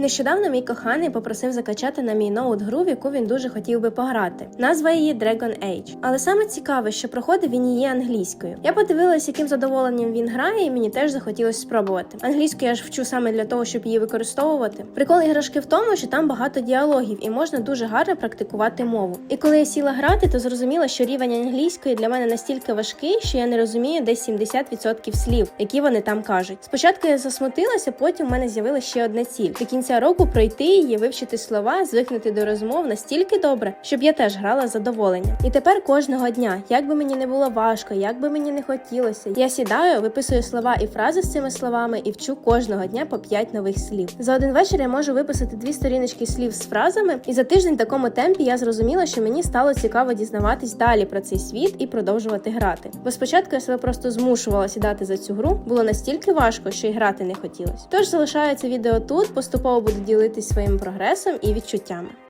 Нещодавно мій коханий попросив закачати на мій ноут гру, в яку він дуже хотів би пограти. Назва її Dragon Age. Але саме цікаве, що проходить він її англійською. Я подивилась, яким задоволенням він грає, і мені теж захотілося спробувати. Англійську я ж вчу саме для того, щоб її використовувати. Прикол іграшки в тому, що там багато діалогів і можна дуже гарно практикувати мову. І коли я сіла грати, то зрозуміла, що рівень англійської для мене настільки важкий, що я не розумію десь 70% слів, які вони там кажуть. Спочатку я засмутилася, потім в мене з'явилася ще одна ціль до кінця року пройти її, вивчити слова, звикнути до розмов настільки добре, щоб я теж грала з задоволенням. І тепер кожного дня, як би мені не було важко, як би мені не хотілося, я сідаю, виписую слова і фрази з цими словами і вчу кожного дня по 5 нових слів. За один вечір я можу виписати дві сторіночки слів з фразами, і за тиждень в такому темпі я зрозуміла, що мені стало цікаво дізнаватись далі про цей світ і продовжувати грати. Бо спочатку я себе просто змушувала сідати за цю гру, було настільки важко, що й грати не хотілося. Тож залишаю це відео тут, поступово буду ділитись своїм прогресом і відчуттями.